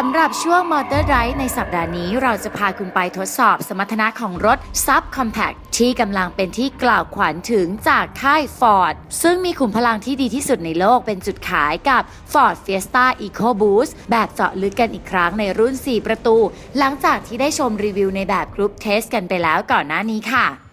สำหรับช่วงมอเตอร์ไรด์ในสัปดาห์นี้เราจะพาคุณไปทดสอบสมรรถนะของรถ Sub Compact ที่กำลังเป็นที่กล่าวขวัญถึงจากค่าย Ford ซึ่งมีขุมพลังที่ดีที่สุดในโลกเป็นจุดขายกับ Ford Fiesta EcoBoost แบบเจาะลึกกันอีกครั้งในรุ่น 4 ประตู หลังจากที่ได้ชมรีวิวในแบบกรุ๊ปเทสกันไปแล้วก่อนหน้านี้ค่ะ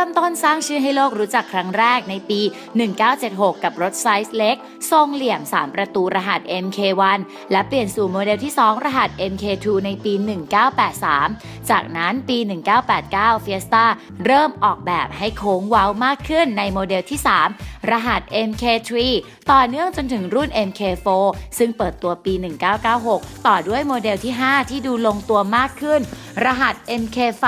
ริ่มต้นสร้างชื่อให้โลกรู้จักครั้งแรกในปี 1976 กับรถไซส์เล็ก ทรงเหลี่ยม 3 ประตูรหัส MK1 และเปลี่ยนสู่โมเดลที่ 2 รหัส MK2 ในปี 1983 จากนั้นปี 1989เฟียสต้าเริ่มออกแบบให้โค้งเว้ามากขึ้นในโมเดลที่ 3 รหัส MK3 ต่อเนื่องจนถึงรุ่น MK4 ซึ่งเปิดตัวปี 1996 ต่อด้วยโมเดลที่ 5 ที่ดูลงตัวมากขึ้น รหัส MK5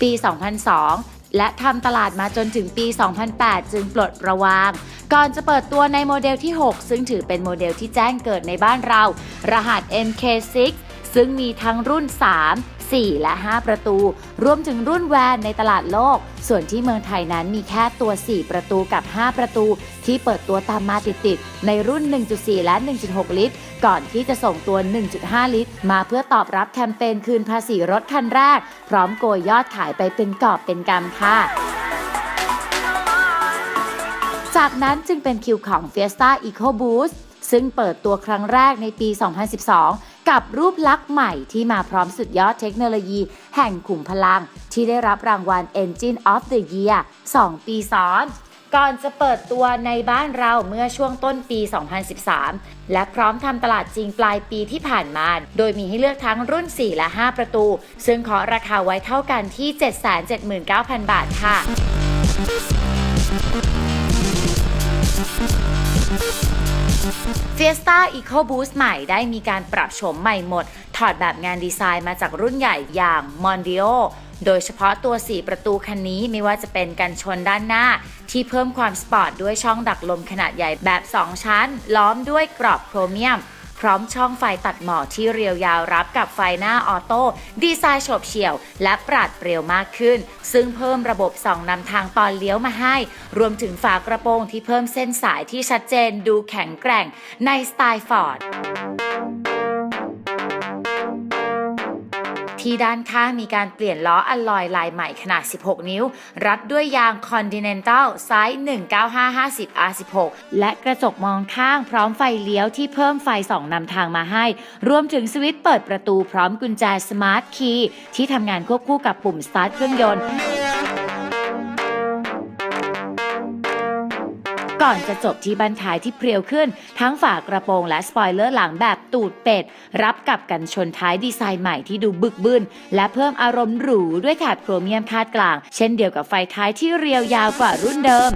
ปี 2002 และทำตลาดมาจนถึงปี 2008 จึงปลดระวาง ก่อนจะเปิดตัวในโมเดลที่ 6 ซึ่งถือเป็นโมเดลที่แจ้งเกิดในบ้านเรา รหัส MK6 ซึ่งมีทั้งรุ่น 3 4 และ 5 ประตู รวมถึงรุ่นแวนในตลาดโลก ส่วนที่เมืองไทยนั้นมีแค่ตัว 4 ประตูกับ 5 ประตู ที่เปิดตัวตามมาติดๆในรุ่น 1.4 และ 1.6 ลิตร ก่อนที่จะส่งตัว 1.5 ลิตร มาเพื่อตอบรับแคมเปญคืนภาษีรถคันแรก พร้อมโกยยอดขายไปเป็นกอบเป็นกำค่ะจากนั้นจึงเป็นคิวของ Fiesta EcoBoost ซึ่งเปิดตัวครั้งแรกในปี 2012 กับรูปลักษณ์ใหม่ที่มาพร้อมสุดยอดเทคโนโลยี แห่งขุมพลัง ที่ได้รับรางวัล Engine of the Year 2 ปีซ้อน ก่อนจะเปิดตัวในบ้านเราเมื่อช่วงต้นปี 2013 และพร้อมทำตลาดจริงปลายปีที่ผ่านมา โดยมีให้เลือกทั้งรุ่น 4 และ 5 ประตู ซึ่งขอราคาไว้เท่ากันที่ 779,000 บาทค่ะ Fiesta EcoBoost ใหม่ได้มีการปรับโฉมใหม่หมด ถอดแบบงานดีไซน์มาจากรุ่นใหญ่อย่าง Mondio โดยเฉพาะตัว 4 ประตูคันนี้ไม่ว่าจะเป็นกันชนด้านหน้า ที่เพิ่มความสปอร์ตด้วยช่องดักลมขนาดใหญ่แบบ 2 ชั้น ล้อมด้วยกรอบโครเมียม พร้อมช่องไฟตัดหมอกที่เรียวยาวรับกับไฟหน้าออโต้ดีไซน์โฉบเฉี่ยว และปราดเปรียวมากขึ้น ซึ่งเพิ่มระบบส่องนำทางตอนเลี้ยวมาให้ รวมถึงฝากระโปรงที่เพิ่มเส้นสายที่ชัดเจนดูแข็งแกร่งในสไตล์ฟอร์ด ที่ด้านข้างมีการเปลี่ยนล้ออัลลอยลายใหม่ขนาด 16 นิ้ว รัดด้วยยาง Continental ไซส์19550 R16 และกระจกมองข้างพร้อมไฟเลี้ยวที่เพิ่มไฟส่องนำทางมาให้ รวมถึงสวิตช์เปิดประตูพร้อมกุญแจสมาร์ทคีย์ที่ทำงานควบคู่กับปุ่มสตาร์ทเครื่องยนต์ ก่อนจะจบที่บันทายที่เพรียวขึ้น ทั้งฝากระโปรงและสปอยเลอร์หลังแบบตูดเป็ด รับกับกันชนท้ายดีไซน์ใหม่ที่ดูบึกบึนและเพิ่มอารมณ์หรูด้วยแถบโครเมียมคาดกลาง เช่นเดียวกับไฟท้ายที่เรียวยาวกว่ารุ่นเดิม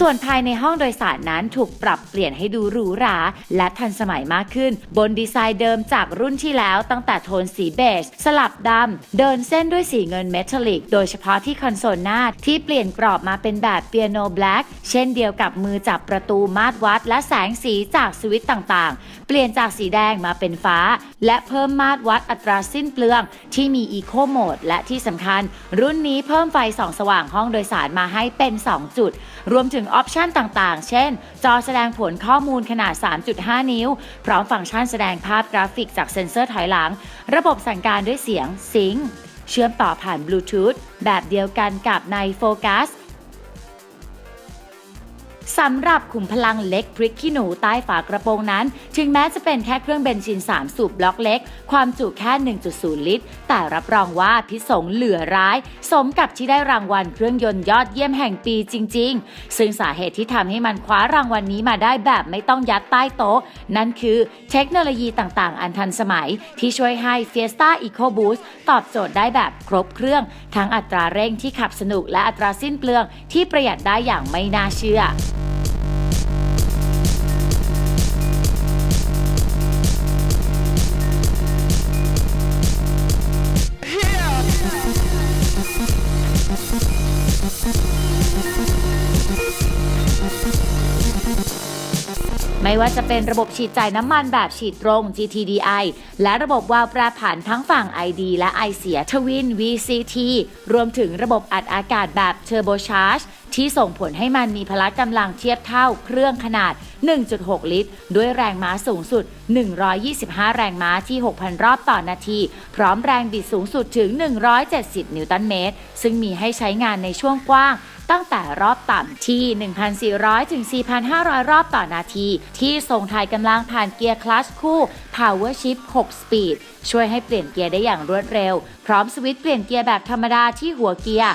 ส่วนภายในห้องโดยสารนั้นถูกปรับเปลี่ยนให้ดูหรูหรา และทันสมัยมากขึ้น บนดีไซน์เดิมจากรุ่นที่แล้วตั้งแต่โทนสีเบจสลับดำ เดินเส้นด้วยสีเงินเมทัลลิก โดยเฉพาะที่คอนโซลหน้าที่เปลี่ยนกรอบมาเป็นแบบเปียโนแบล็กเช่นเดียวกับมือจับประตูมาตรวัด และแสงสีจากสวิตช์ต่างๆ เปลี่ยนจากสีแดงมาเป็นฟ้า และเพิ่มมาตรวัดอัตราสิ้นเปลือง ที่มีอีโคโหมดและที่สำคัญ รุ่นนี้เพิ่มไฟส่องสว่างห้องโดยสารมาให้เป็น 2 จุด รวมถึงออปชันต่างๆ เช่น จอแสดงผลข้อมูลขนาด 3.5 นิ้ว พร้อมฟังก์ชันแสดงภาพกราฟิกจากเซ็นเซอร์ถอยหลัง ระบบสั่งการด้วยเสียงซิงเชื่อมต่อผ่านบลูทูธแบบเดียวกันกับในโฟกัส สำหรับขุมพลังเล็กพริกขี้หนูใต้ฝากระโปรงนั้น ถึงแม้จะเป็นแค่เครื่องเบนซิน 3 สูบบล็อกเล็ก ความจุแค่ 1.0 ลิตร แต่รับรองว่าพิสงเหลือร้าย สมกับที่ได้รางวัลเครื่องยนต์ยอดเยี่ยมแห่งปีจริง ๆ ซึ่งสาเหตุที่ทำให้มันคว้ารางวัลนนี้มาได้แบบไม่ต้องยัดใต้โต๊ะ นั่นคือเทคโนโลยีต่างๆ อันทันสมัย ที่ช่วยให้ Fiesta EcoBoost ตอบโจทย์ได้แบบครบเครื่อง ทั้งอัตราเร่งที่ขับสนุกและอัตราสิ้นเปลืองที่ประหยัดได้อย่างไม่น่าเชื่อ ไม่ว่าจะเป็นระบบฉีดจ่ายน้ำมันแบบฉีดตรง GTDI และระบบวาล์วแปรผันทั้งฝั่ง ID และไอเสียทวิน VCT รวมถึงระบบอัดอากาศแบบ Turbocharge ที่ส่งผลให้มันมีพละกำลังเทียบเท่าเครื่องขนาด 1.6 ลิตร ด้วยแรงม้าสูงสุด 125 แรงม้าที่ 6,000 รอบต่อนาที พร้อมแรงบิดสูงสุดถึง 170 นิวตันเมตร ซึ่งมีให้ใช้งานในช่วงกว้าง ตั้งแต่รอบต่ำที่ 1,400 ถึง 4,500 รอบต่อนาที ที่ส่งถ่ายกำลังผ่านเกียร์คลัชคู่ Power Shift 6 Speed ช่วยให้เปลี่ยนเกียร์ได้อย่างรวดเร็ว พร้อมสวิตช์เปลี่ยนเกียร์แบบธรรมดาที่หัวเกียร์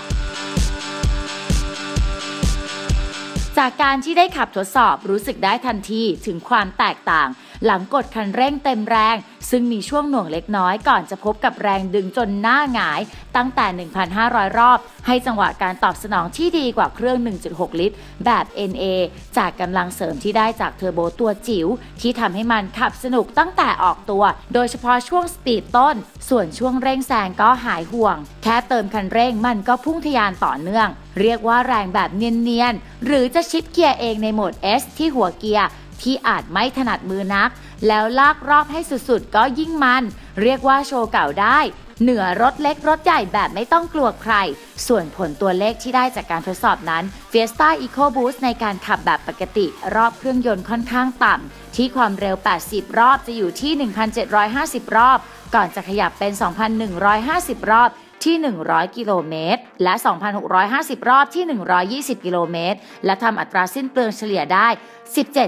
จากการที่ได้ขับทดสอบรู้สึกได้ทันทีถึงความแตกต่าง หลังกดคันเร่งเต็มแรง ซึ่งมีช่วงหน่วงเล็กน้อยก่อนจะพบกับแรงดึงจนหน้าหงาย ตั้งแต่ 1,500 รอบ ให้จังหวะการตอบสนองที่ดีกว่าเครื่อง 1.6 ลิตร แบบ NA จากกำลังเสริมที่ได้จากเทอร์โบตัวจิ๋วที่ทำให้มันขับสนุกตั้งแต่ออกตัว โดยเฉพาะช่วงสปีดต้น ส่วนช่วงเร่งแซงก็หายห่วง แค่เติมคันเร่งมันก็พุ่งทะยานต่อเนื่อง เรียกว่าแรงแบบเนียนๆ หรือจะชิปเกียร์เองในโหมด S ที่หัวเกียร์ ที่อาจไม่ถนัดมือนัก แล้วลากรอบให้สุดๆ ก็ยิ่งมัน เรียกว่าโชว์เก่าได้ เหนือรถเล็กรถใหญ่แบบไม่ต้องกลัวใคร ส่วนผลตัวเลขที่ได้จากการทดสอบนั้น Fiesta Eco Boost ในการขับแบบปกติรอบเครื่องยนต์ค่อนข้างต่ำ ที่ความเร็ว 80 รอบจะอยู่ที่ 1,750 รอบ ก่อนจะขยับเป็น 2,150 รอบ ที่ 100 กิโลเมตร และ 2,650 รอบที่ 120 กิโลเมตร และทำอัตราสิ้นเปลืองเฉลี่ยได้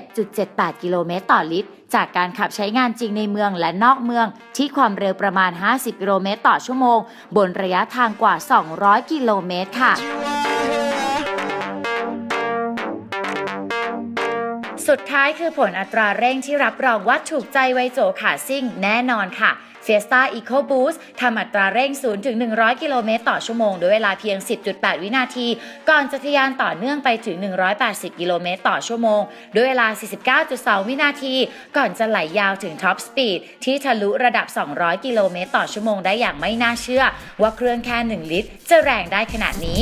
17.78 กิโลเมตรต่อลิตร จากการขับใช้งานจริงในเมืองและนอกเมืองที่ความเร็วประมาณ 50 กิโลเมตรต่อชั่วโมง บนระยะทางกว่า 200 กิโลเมตรค่ะสุดท้ายคือผลอัตราเร่งที่รับรองว่าถูกใจไวโจขาซิ่งแน่นอนค่ะ Fiesta Eco Boost ทำอัตราเร่ง0ถึง100 กิโลเมตรต่อชั่วโมงด้วยเวลาเพียง 10.8 วินาที ก่อนจะทะยานต่อเนื่องไปถึง 180 กิโลเมตรต่อชั่วโมงด้วยเวลา 49.2 วินาที ก่อนจะไหลยาวถึงท็อปสปีดที่ทะลุระดับ 200 กิโลเมตรต่อชั่วโมงได้อย่างไม่น่าเชื่อ ว่าเครื่องแค่ 1 ลิตร จะแรงได้ขนาดนี้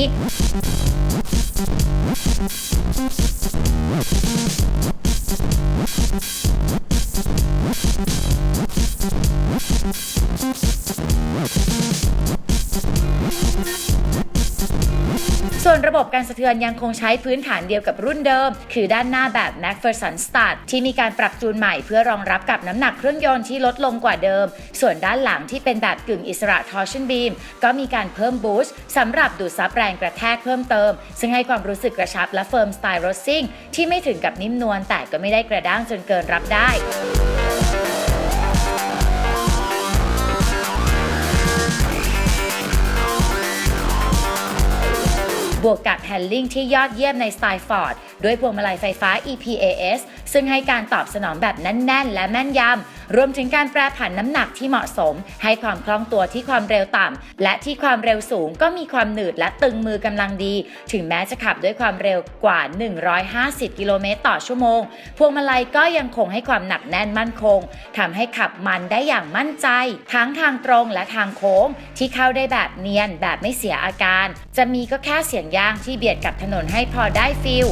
ส่วนระบบการสะเทือนยังคงใช้พื้นฐานเดียวกับรุ่นเดิม คือด้านหน้าแบบ MacPherson Start ที่มีการปรับจูนใหม่เพื่อรองรับกับน้ำหนักเครื่องยนต์ที่ลดลงกว่าเดิม ส่วนด้านหลังที่เป็นแบบกึ่งอิสระ Torsion Beam ก็มีการเพิ่มบูสต์สำหรับดูดซับแรงกระแทกเพิ่มเติม ซึ่งให้ความรู้สึกกระชับและเฟิร์มสไตล์รถซิ่งที่ไม่ถึงกับนิ่มนวลแต่ก็ไม่ได้กระด้างจนเกินรับได้ บวกกับแฮนดิ้งที่ยอดเยี่ยมในสไตล์ฟอร์ด ด้วยพวงมาลัยไฟฟ้า EPAS ซึ่งให้การตอบสนองแบบแน่น ๆ และแม่นยำ รวมถึงการแปรผันน้ำหนักที่เหมาะสม ให้ความคล่องตัวที่ความเร็วต่ำ และที่ความเร็วสูงก็มีความหนืดและตึงมือกำลังดี ถึงแม้จะขับด้วยความเร็วกว่า 150 กิโลเมตรต่อชั่วโมง พวงมาลัยก็ยังคงให้ความหนักแน่นมั่นคงทำให้ขับมันได้อย่างมั่นใจ ทั้งทางตรงและทางโค้ง ที่เข้าได้แบบเนียนแบบไม่เสียอาการ จะมีก็แค่เสียงยางที่เบียดกับถนนให้พอได้ฟิล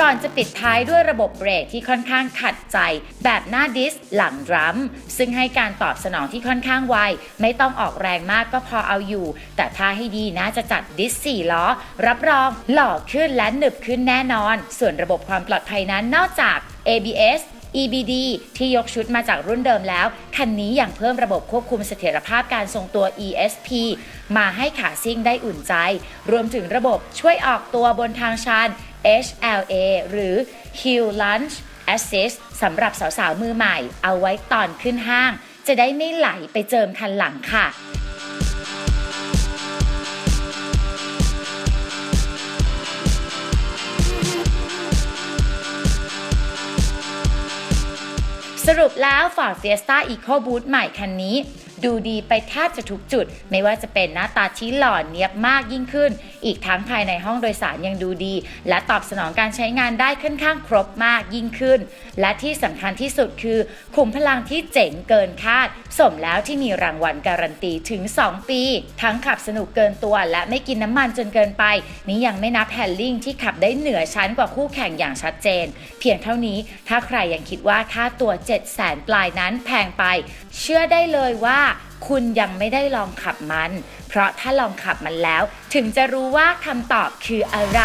ก่อนจะปิดท้ายด้วยระบบเบรกที่ค่อนข้างขัดใจ แบบหน้าดิสหลังดรัม ซึ่งให้การตอบสนองที่ค่อนข้างไว ไม่ต้องออกแรงมากก็พอเอาอยู่ แต่ถ้าให้ดีนะจะจัดดิส4ล้อ รับรองหล่อขึ้นและหนึบขึ้นแน่นอน ส่วนระบบความปลอดภัยนั้นนอกจาก ABS EBD ที่ยกชุดมาจากรุ่นเดิมแล้ว คันนี้ยังเพิ่มระบบควบคุมเสถียรภาพการทรงตัว ESP มาให้ขาซิ่งได้อุ่นใจ รวมถึงระบบช่วยออกตัวบนทางชัน HLA หรือ Hill Launch Assist สำหรับสาวๆ มือใหม่ เอาไว้ตอนขึ้นห้าง จะได้ไม่ไหลไปเจิมคันหลังค่ะสรุปแล้ว Ford Fiesta Eco Boost ใหม่คันนี้ ดูดีไปแทบจะทุกจุด ไม่ว่าจะเป็นหน้าตาที่หล่อเนียบมากยิ่งขึ้น อีกทั้งภายในห้องโดยสารยังดูดี และตอบสนองการใช้งานได้ค่อนข้างครบมากยิ่งขึ้น และที่สำคัญที่สุดคือขุมพลังที่เจ๋งเกินคาด สมแล้วที่มีรางวัลการันตีถึง 2 ปี ทั้งขับสนุกเกินตัวและไม่กินน้ำมันจนเกินไป นี้ยังไม่นับแฮนลิ่งที่ขับได้เหนือชั้นกว่าคู่แข่งอย่างชัดเจน เพียงเท่านี้ถ้าใครยังคิดว่าค่าตัว 7 0 0แสนปลายนั้นแพงไป เชื่อได้เลยว่า คุณยังไม่ได้ลองขับมัน เพราะถ้าลองขับมันแล้ว ถึงจะรู้ว่าคำตอบคืออะไร